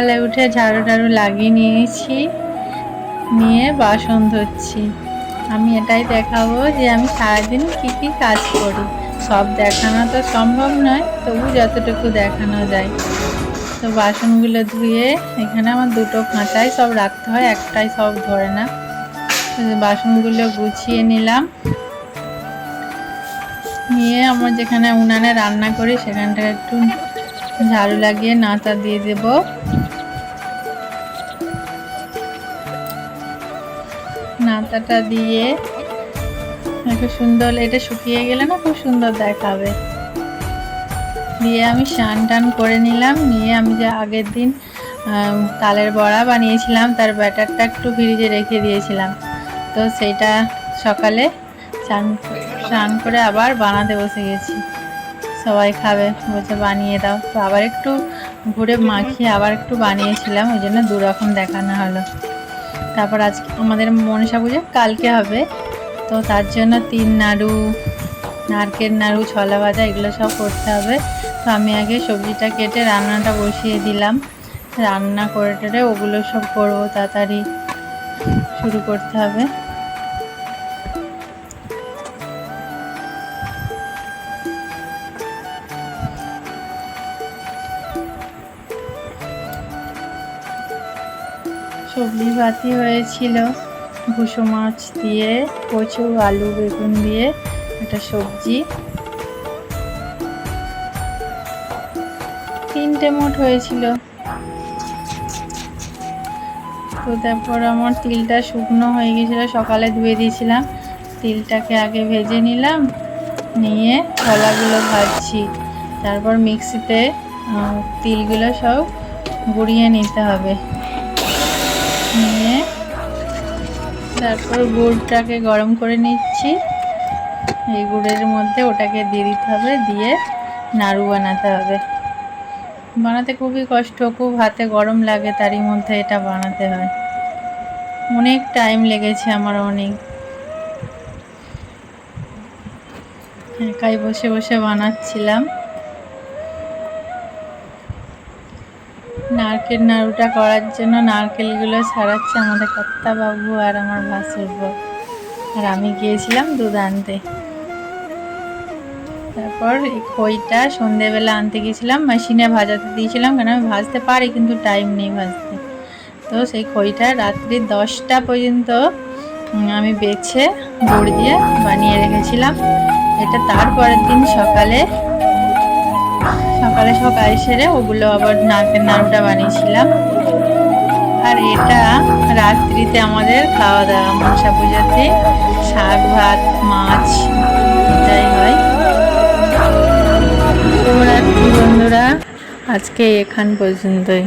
সকালে উঠে ঝাড়ু টাড়ু লাগিয়ে নিয়েছি, নিয়ে বাসন ধরছি। আমি এটাই দেখাবো যে আমি সারাদিন কি কি কাজ করি। সব দেখানো তো সম্ভব নয়, তবু যতটুকু দেখানো যায়। তো বাসনগুলো ধুয়ে এখানে আমার দুটো খাঁচায় সব রাখতে হয়, একটাই সব ধরে না। বাসনগুলো গুছিয়ে নিলাম। নিয়ে আমার যেখানে উনানে রান্না করি সেখানটা একটু ঝাড়ু লাগিয়ে নাতা দিয়ে দেব। নাতাটা দিয়ে। একটু সুন্দর, এটা শুকিয়ে গেলে না খুব সুন্দর দেখাবে। দিয়ে আমি স্নান টান করে নিলাম, নিয়ে আমি যে আগের দিন তালের বড়া বানিয়েছিলাম, তার ব্যাটারটা একটু ফ্রিজে রেখে দিয়েছিলাম। তো সেইটা সকালে স্নান স্নান করে আবার বানাতে বসে গেছি। সবাই খাবে, বলছে বানিয়ে দাও। তো আবার একটু ঘুরে মাখিয়ে আবার একটু বানিয়েছিলাম, ওই জন্য দু রকম দেখানো হলো। তারপর আজ আমাদের মনসা পুজো কালকে হবে। তো তার জন্য তিন নাড়ু, নারকেল নাড়ু, ছলা ভাজা এগুলো সব করতে হবে। তো আমি আগে সবজিটা কেটে রান্নাটা বসিয়ে দিলাম। রান্না করে টেরে ওগুলো সব করব, তাড়াতাড়ি শুরু করতে হবে। সবজি ভাতি হয়েছিল, ভুসো মাছ দিয়ে, কচু, আলু, বেগুন দিয়ে একটা সবজি। তিনটে মোট হয়েছিল। তো তারপর আমার তিলটা শুকনো হয়ে গেছিল, সকালে ধুয়ে দিয়েছিলাম। তিলটাকে আগে ভেজে নিলাম, নিয়ে কলাগুলো ভাজছি। তারপর মিক্সিতে তিলগুলো সব গুঁড়িয়ে নিতে হবে। নিয়ে তারপর গুড়টাকে গরম করে নিচ্ছি। এই গুড়ের মধ্যে ওটাকে দিয়ে দিতে হবে, দিয়ে নাড়ু বানাতে হবে। বানাতে খুবই কষ্ট, খুব হাতে গরম লাগে, তারই মধ্যে এটা বানাতে হয়। অনেক টাইম লেগেছে আমার অনেক। একাই বসে বসে বানাচ্ছিলাম। নারকেল নাড়ুটা করার জন্য নারকেলগুলো ছাড়াচ্ছে আমাদের বাবু আর আমার ভাসুর আর আমি গিয়েছিলাম দুধ আনতে। তারপর খইটা সন্ধেবেলা আনতে গেছিলাম মেশিনে ভাজাতে দিয়েছিলাম, কেন আমি ভাজতে পারি, কিন্তু টাইম নেই ভাজতে। তো সেই খইটা রাত্রি দশটা পর্যন্ত আমি বেছে গুড় দিয়ে বানিয়ে রেখেছিলাম। এটা তারপরের দিন সকালে সকালে সকাল সেরে ওগুলো আবার নাকের নামটা বানিয়েছিলাম। আর এটা রাত্রিতে আমাদের খাওয়া দাওয়া, মনসা পূজাতে শাক, ভাত, মাছ এটাই হয়। বন্ধুরা, আজকে এখান পর্যন্তই।